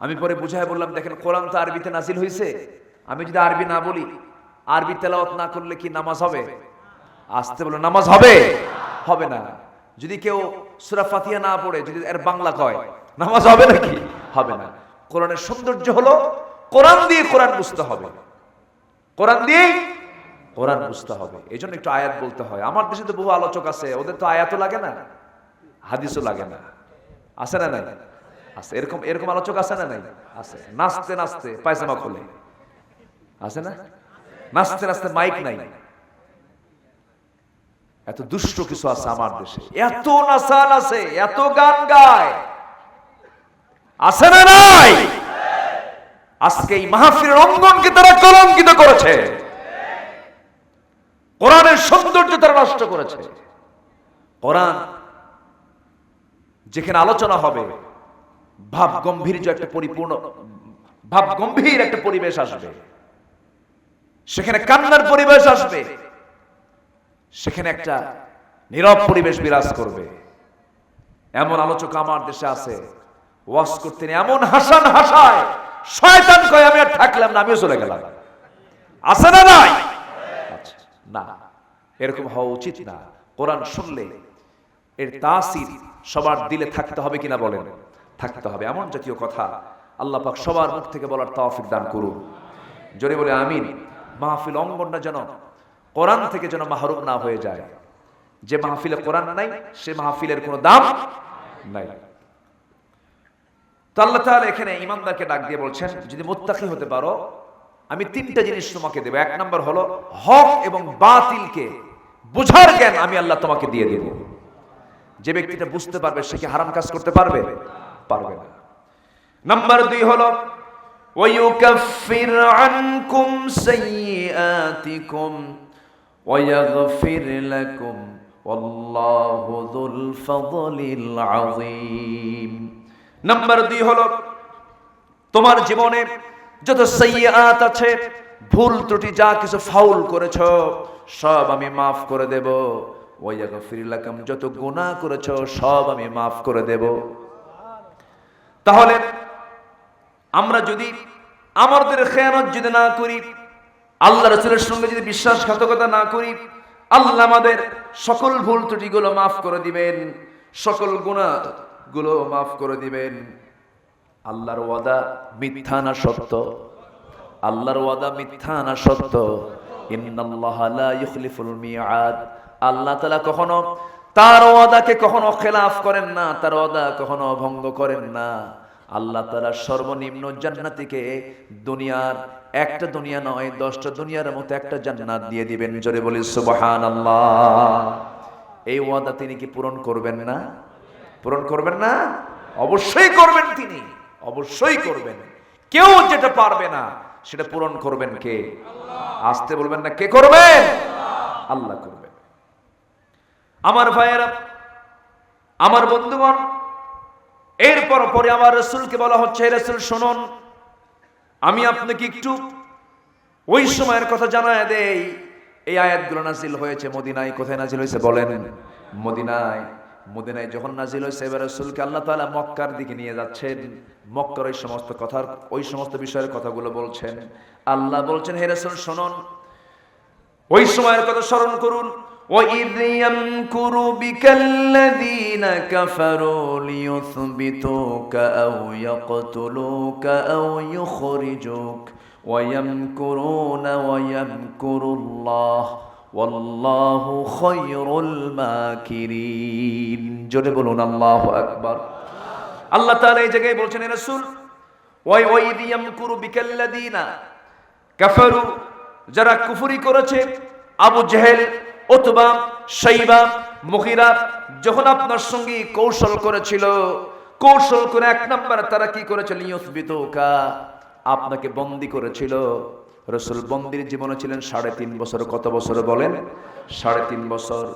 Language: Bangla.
আমি পরে বুঝায় বললাম, দেখেন, কোরআন তো আরবিতে নাজিল হয়েছে আমি যদি আরবি না বলি, আরবি তেলাওয়াত না করলে কি নামাজ হবে? আসতে বলো নামাজ হবে। হবে না। যদি কেউ সুরা ফাতিহা না পড়ে, যদি এর বাংলা কয়, নামাজ হবে নাকি? হবে না। কোরআনের সৌন্দর্য হলো, কোরআন দিয়ে কোরআন বুঝতে হবে। কোরআন দিয়ে কোরআন বুঝতে হবে। এই জন্য একটু আয়াত বলতে হয়। আমার দেশে তো বহু আলোচক আছে, ওদের তো আয়াতও লাগে না, হাদিসও লাগে না। আছে না নাই? আছে। এরকম এরকম আলোচক আছে না নাই? আছে। নাচতে নাচতে পায়জামা খোলে। আছে না? নাচতে নাচতে মাইক নাই। এত দুষ্ট কিছু আছে আমার দেশে। এত নাচান আছে, এত গান গায়। আছে না নাই? আজকে এই মাহফিলের অঙ্গনকে তারা কলঙ্কিত করেছে। কোরআনের সৌন্দর্য তারা নষ্ট করেছে। কোরআন যেখানে আলোচনা হবে ভাব গম্ভীর্য একটা পরিপূর্ণ ভাব গম্ভীর একটা পরিবেশ আসবে। সেখানে কান্নার পরিবেশ আসবে। সেখানে একটা নীরব পরিবেশ বিরাজ করবে। এমন আলোচক আমার দেশে আছে। ওয়াজ করতেন এমন হাসান হাসায় শয়তান কয় আমি আর থাকলাম না আমিও চলে গেলাম। আছে না নাই? আচ্ছা, না এরকম হওয়া উচিত না। কোরআন শুনলে এর তাসির সবার দিলে থাকতে হবে কিনা বলেন? থাকতে হবে। এমন জাতীয় কথা আল্লাহ পাক সবার মুখ থেকে বলার তৌফিক দান করুন। জোরে বলে আমিন। মাহফিল অঙ্গনটা যেন কোরআন থেকে যেন মাহরুম না হয়ে যায়। যে মাহফিলে কোরআন নাই, সে মাহফিলের কোনো দাম নাই। তো আল্লাহ তাআলা এখানে ইমানদারকে ডাক দিয়ে বলছেন, যদি মুত্তাকি হতে পারো, আমি তিনটা জিনিস তোমাকে দেব। এক নম্বর হলো হক এবং বাতিলকে বুঝার জ্ঞান আমি আল্লাহ তোমাকে দিয়ে দেব। যে ব্যক্তিটা বুঝতে পারবে, সে কি হারাম কাজ করতে পারবে? পারবে না নাম্বার দুই হলো ويكفر عنكم سيئاتكم ويغفر لكم والله ذو الفضل العظيم নাম্বার দুই হলো তোমার জীবনে যত সাইয়াত আছে ভুল ত্রুটি যা কিছু ফাউল করেছ সব আমি মাফ করে দেব ওয়াইয়াগফির লাকুম যত গুনাহ করেছ সব আমি মাফ করে দেব তাহলে আমরা যদি আমাদের খেয়ানত যদি না করি, আল্লাহ রসুলের সঙ্গে যদি বিশ্বাসঘাতকতা না করি, আল্লাহ আমাদের সকল ভুল ত্রুটিগুলো মাফ করে দিবেন, সকল গুণা গুলো মাফ করে দিবেন। আল্লাহর ওয়াদা মিথ্যা না সত্য? আল্লাহর ওয়াদা মিথ্যা না সত্য? ইন্নাল্লাহ লা ইখলিফুল মিআদ। আল্লাহ তাআলা কখনো তার ওয়াদাকে কখনো খেলাফ করেন না, তার ওয়াদা কখনো ভঙ্গ করেন না। আল্লাহ তাআলা সর্বনিম্ন জান্নাতিকে দুনিয়ার একটা দুনিয়া নয়, দশটা দুনিয়ার মতো একটা জান্নাত দিয়ে দিবেন। জোরে বলি, সুবহানাল্লাহ। এই ওয়াদা তিনি কি পূরণ করবেন না? পূরণ করবেন না? অবশ্যই করবেন তিনি, অবশ্যই করবেন। কেউ যেটা পারবে না, সেটা পূরণ করবেন কে? আসতে বলবেন না, কে করবেন? আল্লাহ করবেন। আমার ভাইয়েরা, আমার বন্ধুগণ, এরপর পরে আমার রসুলকে বলা হচ্ছে রসুল, শুনুন, আমি আপনাকে একটু ওই সময়ের কথা জানায় দেই। এই আয়াতগুলো নাজিল হয়েছে মদিনায়। কোথায় নাজিল হয়েছে বলেন? মদিনায়। মদিনায় যখন নাজিল হয়েছে, এবার রসুলকে আল্লাহ তাআলা মক্কার দিকে নিয়ে যাচ্ছেন। মক্কার ওই সমস্ত কথার, ওই সমস্ত বিষয়ের কথাগুলো বলছেন। আল্লাহ বলছেন, হে রসুল, শুনুন, ওই সময়ের কথা স্মরণ করুন। وإذ يمكر بك الذين كفروا ليثبتوك أو يقتلوك أو يخرجوك ويمكرون ويمكر الله والله خير الماكرين জোরে বলুন আল্লাহ আকবার আল্লাহ তাআলা এই জায়গায় বলছেন হে রাসূল ওয়াই ওয়াই ইয়ামকুরু বিকাল্লাযিনা কাফারু যারা কুফরি করেছে আবু জেহেল উতবা সাইবা মহিরা যখন আপনার সঙ্গী কৌশল করেছিল, কৌশল করে এক নাম্বার তারা কি করেছিল? আপনাকে বন্দি করেছিল। রসুল বন্দির জীবনে ছিলেন সাড়ে তিন বছর। কত বছর বলেন? সাড়ে তিন বছর।